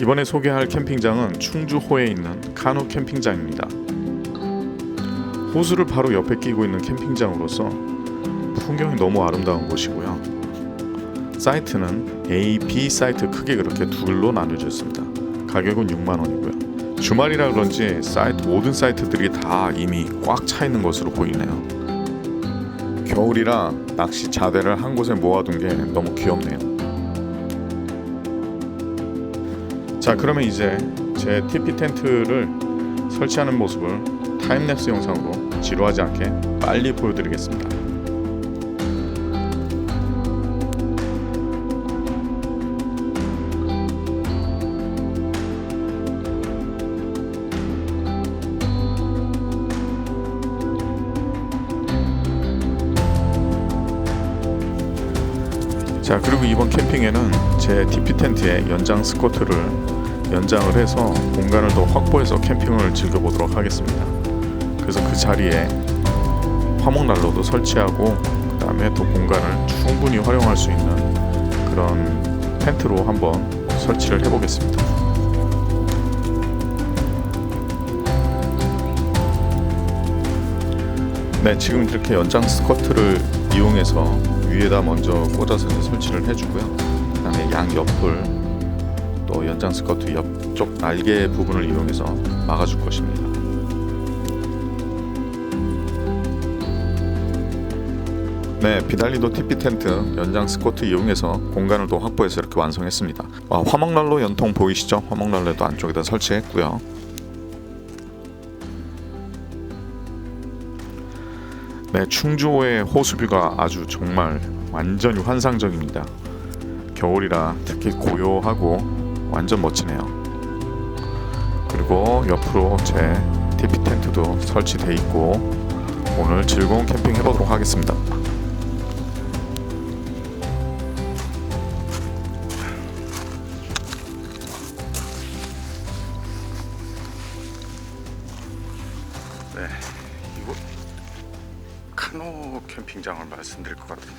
이번에 소개할 캠핑장은 충주호에 있는 카누 캠핑장입니다. 호수를 바로 옆에 끼고 있는 캠핑장으로서 풍경이 너무 아름다운 곳이고요. 사이트는 A, B 사이트 크게 그렇게 둘로 나뉘어져 있습니다. 가격은 6만 원이고요. 주말이라 그런지 사이트 모든 사이트들이 다 이미 꽉 차 있는 것으로 보이네요. 겨울이라 낚시 자대를 한 곳에 모아둔 게 너무 귀엽네요. 자 그러면 이제 제 TP 텐트를 설치하는 모습을 타임랩스 영상으로 지루하지 않게 빨리 보여드리겠습니다. 자 그리고 이번 캠핑에는 제 TP 텐트에 연장 스쿼트를 연장을 해서 공간을 더 확보해서 캠핑을 즐겨보도록 하겠습니다. 그래서 그 자리에 화목 난로도 설치하고 그 다음에 또 공간을 충분히 활용할 수 있는 그런 텐트로 한번 설치를 해보겠습니다. 네, 지금 이렇게 연장 스커트를 이용해서 위에다 먼저 꽂아서 설치를 해주고요. 그다음에 양 옆을 또 연장 스커트 옆쪽 날개 부분을 이용해서 막아줄 것입니다. 네, 비달리도 TP 텐트 연장 스커트 이용해서 공간을 또 확보해서 이렇게 완성했습니다. 와, 화목난로 연통 보이시죠? 화목난로도 안쪽에다 설치했고요. 네, 충주호의 호수뷰가 아주 정말 완전히 환상적입니다. 겨울이라 특히 고요하고 완전 멋지네요. 그리고 옆으로 제 TP 텐트도 설치돼 있고 오늘 즐거운 캠핑 해보도록 하겠습니다. 네, 카노 캠핑장을 말씀드릴 것 같으면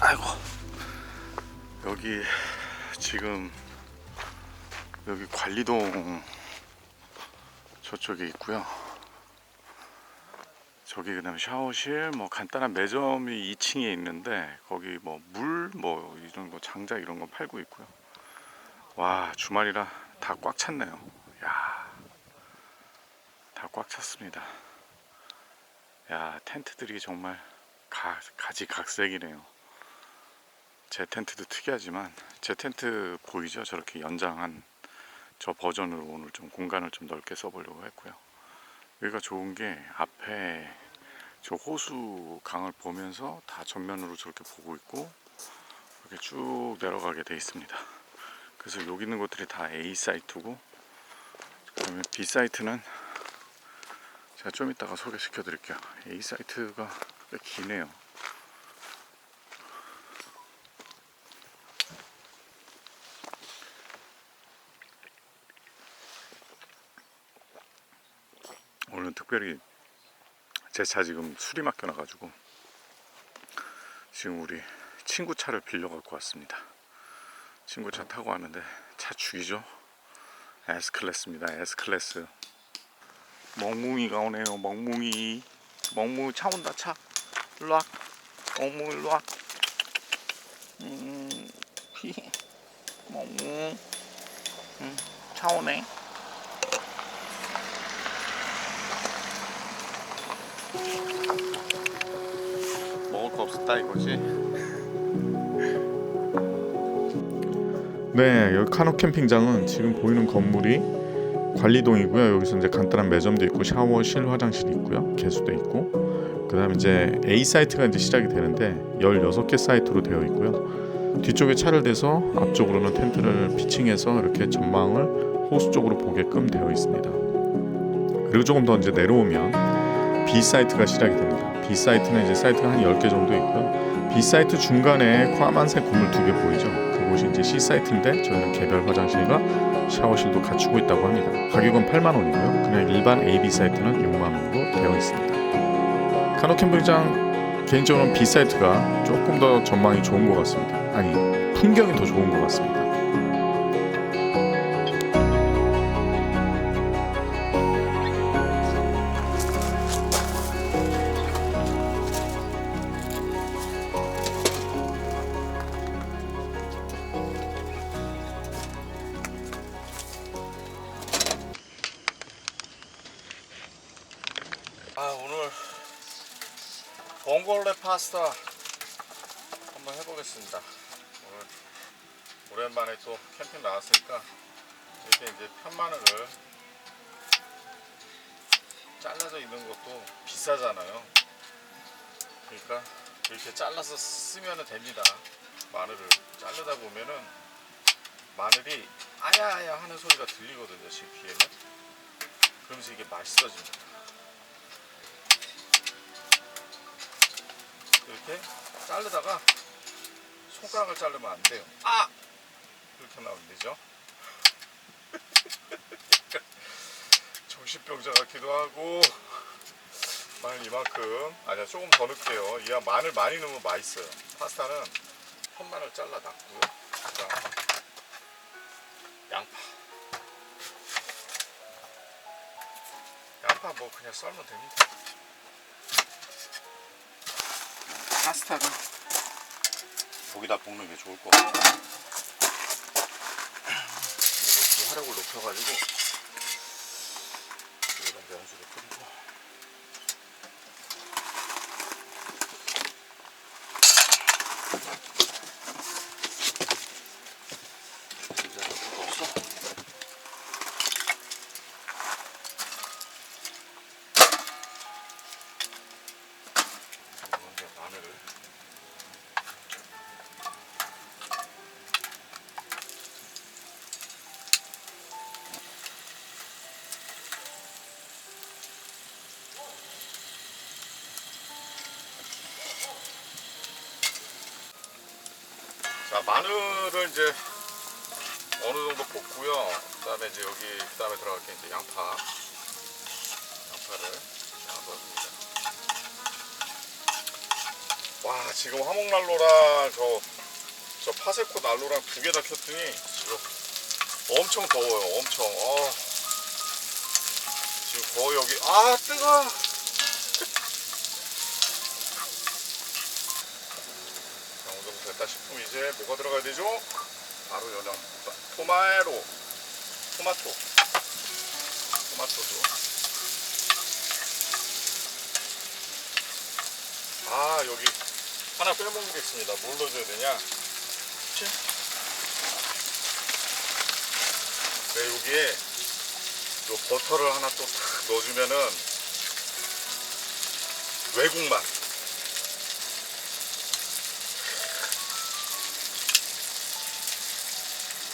아이고. 여기 지금 여기 관리동 저쪽에 있고요. 저기 그 다음에 샤워실 뭐 간단한 매점이 2층에 있는데 거기 뭐 물뭐 이런 거 장작 이런 거 팔고 있고요. 와 주말이라 다 꽉 찼네요. 야 다 꽉 찼습니다 야 텐트들이 정말 가, 가지각색이네요. 제 텐트도 특이하지만 제 텐트 보이죠? 저렇게 연장한 저 버전으로 오늘 좀 공간을 좀 넓게 써보려고 했고요. 여기가 좋은 게 앞에 저 호수 강을 보면서 다 전면으로 저렇게 보고 있고 이렇게 쭉 내려가게 돼 있습니다. 그래서 여기 있는 것들이 다 A 사이트고 그다음에 B 사이트는 제가 좀 이따가 소개시켜 드릴게요. A 사이트가 꽤 기네요. 오늘 특별히 제 차 지금 수리 맡겨놔 가지고 지금 우리 친구 차를 빌려 갖고 왔습니다. 친구 차 타고 왔는데 차 죽이죠? S 클래스입니다. S 클래스. 멍뭉이가 오네요. 멍뭉이. 멍뭉이 차 온다 차. 일로 와. 멍뭉이 일로 와. 음, 멍뭉. 음, 차 오네. 먹을 거 없었다 이거지. 네, 여기 카노 캠핑장은 지금 보이는 건물이 관리동이고요. 여기서 이제 간단한 매점도 있고 샤워실, 화장실이 있고요. 개수도 있고. 그다음 이제 A 사이트가 이제 시작이 되는데 16개 사이트로 되어 있고요. 뒤쪽에 차를 대서 앞쪽으로는 텐트를 피칭해서 이렇게 전망을 호수 쪽으로 보게끔 되어 있습니다. 그리고 조금 더 이제 내려오면 B 사이트가 시작이 됩니다. B 사이트는 이제 사이트가 한 10개 정도 있고요. B 사이트 중간에 까만색 건물 두 개 보이죠? 그곳이 이제 C 사이트인데 저희는 개별 화장실과 샤워실도 갖추고 있다고 합니다. 가격은 8만 원이고요. 그냥 일반 AB 사이트는 6만 원으로 되어 있습니다. 카노 캠핑장 개인적으로는 B 사이트가 조금 더 전망이 좋은 것 같습니다. 아니 풍경이 더 좋은 것 같습니다. 파스타 한번 해보겠습니다. 오늘 오랜만에 또 캠핑 나왔으니까 이렇게 이제 편마늘을 잘라져 있는 것도 비싸잖아요. 그러니까 이렇게 잘라서 쓰면 됩니다. 마늘을 자르다 보면은 마늘이 아야아야 하는 소리가 들리거든요. 제 귀에는. 그러면서 이게 맛있어집니다. 이렇게 자르다가 손가락을 자르면 안 돼요. 아! 이렇게 나오면 되죠. 정신병자 같기도 하고 마늘 이만큼 아니야 조금 더 넣을게요. 이야 마늘 많이 넣으면 맛있어요. 파스타는 편마늘 잘라 놨고요. 양파. 양파 뭐 그냥 썰면 됩니다. 파스타는 거기다 볶는 게 좋을 것 같아요. 이거 화력을 높여가지고 이런 면수를 끓이고 진짜 넣어서 먼저 마늘을 자 마늘을 이제 어느 정도 볶고요. 그다음에 이제 여기 그다음에 들어갈 게 이제 양파. 양파를 자, 넣어줍니다. 와 지금 화목난로랑 저, 저 파세코 난로랑 두 개 다 켰더니 지금 엄청 더워요. 엄청. 어. 지금 거의 여기 아 뜨거. 자, 어느 정도 됐다 싶으면 이제 뭐가 들어가야 되죠? 바로 연어 토마토. 토마토. 토마토도 아 여기 하나 있습니다. 뭘 넣어줘야 되냐? 네 여기에 요 버터를 하나 또탁 넣어주면은 외국 맛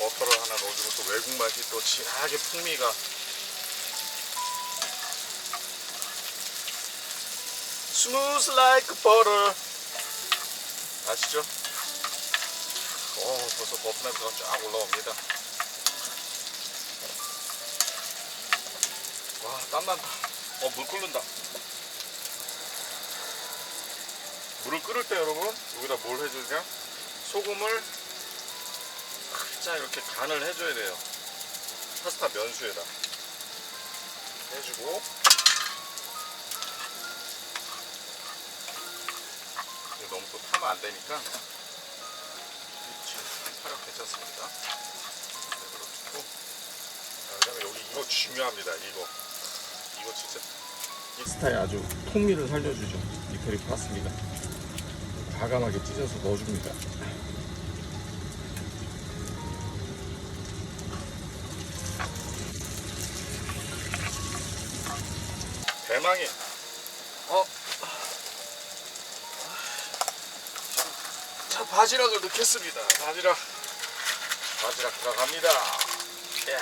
버터를 하나 넣어주면 또 외국 맛이 또 진하게 풍미가. 스무스 라이크 버터 아시죠? 어 벌써 버터 냄새가 쫙 올라옵니다. 와 땀난다. 어물 끓는다. 물을 끓을 때 여러분 여기다 뭘 해주냐? 소금을 살짝 이렇게 간을 해줘야 돼요. 파스타 면수에다 해주고 너무 또 타면 안 되니까 사력 괜찮습니다. 두고 자, 그다음에 여기 이거 중요합니다. 이거 이거 진짜 이 스타에 아주 풍미를 살려주죠. 이태리 파스입니다. 과감하게 찢어서 넣어줍니다. 대망의 어. 자 바지락을 넣겠습니다. 바지락 바지락 들어갑니다. 이야.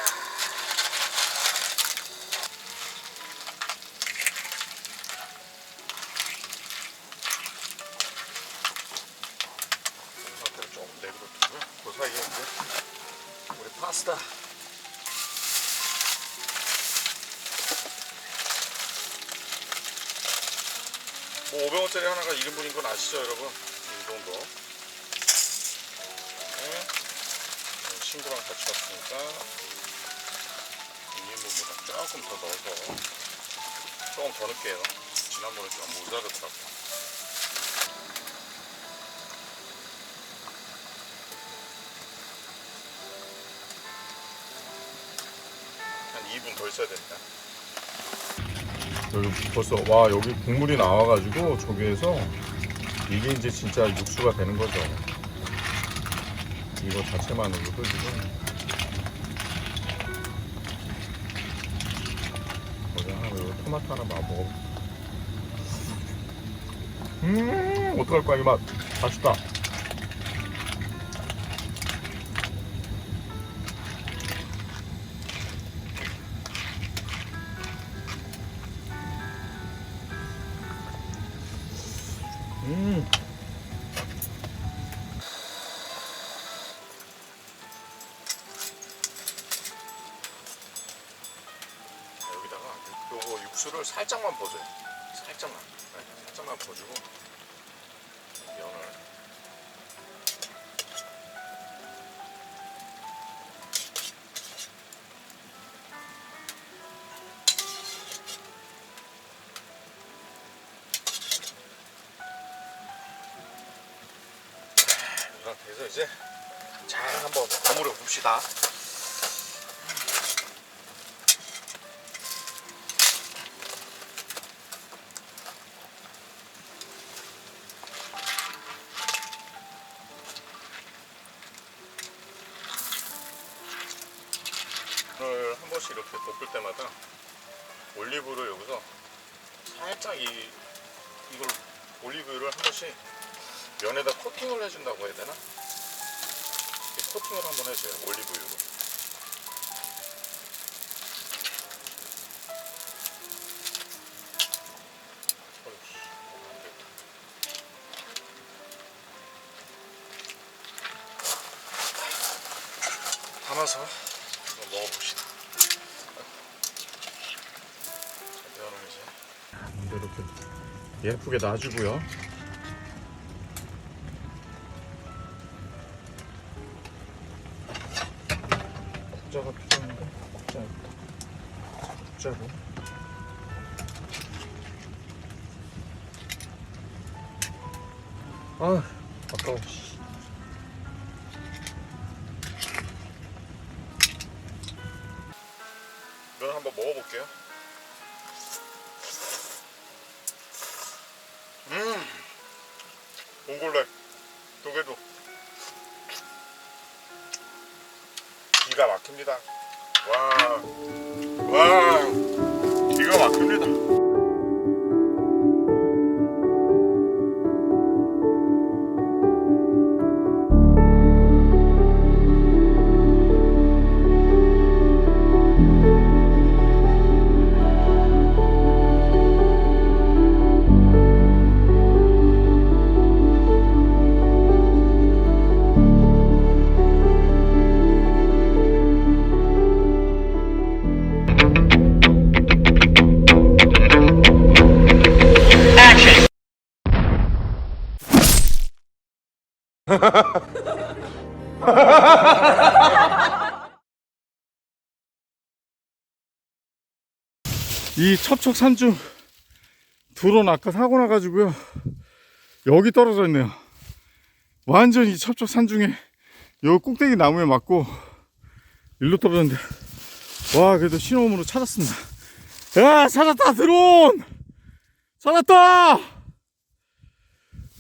이 상태로 조금 내버려두고요. 그 사이에 이제 우리 파스타 뭐 500원짜리 하나가 1인분인 건 아시죠 여러분? 이 정도 네. 친구랑 같이 왔으니까 2인분보다 조금 더 넣어서 조금 더 넣을게요 지난번에 좀 모자르더라고요 한 2분 더 있어야 됩니다 여기 벌써 와 여기 국물이 나와가지고 조개에서 이게 이제 진짜 육수가 되는 거죠. 이거 자체만으로도 지금 어디 하나 이거 토마토 하나 먹어. 음 어떡할 거야 이 맛. 맛있다. 살짝만. 네, 살짝만 버주고 면을 이 상태에서 이제 잘 한번 버무려 봅시다. 번씩 이렇게 볶을 때마다 올리브를 여기서 살짝 이 이걸 올리브유를 한 번씩 면에다 코팅을 해준다고 해야 되나? 이 코팅을 한번 해줘요 올리브유로. 담아서 이렇게 예쁘게 놔주고요. 국자가 필요한데 국자. 국자로. 아 아까워. 기가 막힙니다. 와, 와, 기가 막힙니다. 이 첩척 산중 드론 아까 사고 나가지고요. 여기 떨어져 있네요. 완전 히 첩척 산중에 여기 꼭대기 나무에 맞고 일로 떨어졌는데. 와 그래도 신호음으로 찾았습니다. 야 찾았다 드론! 찾았다!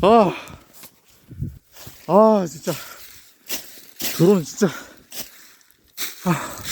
아, 아 진짜. 드론 진짜. 아,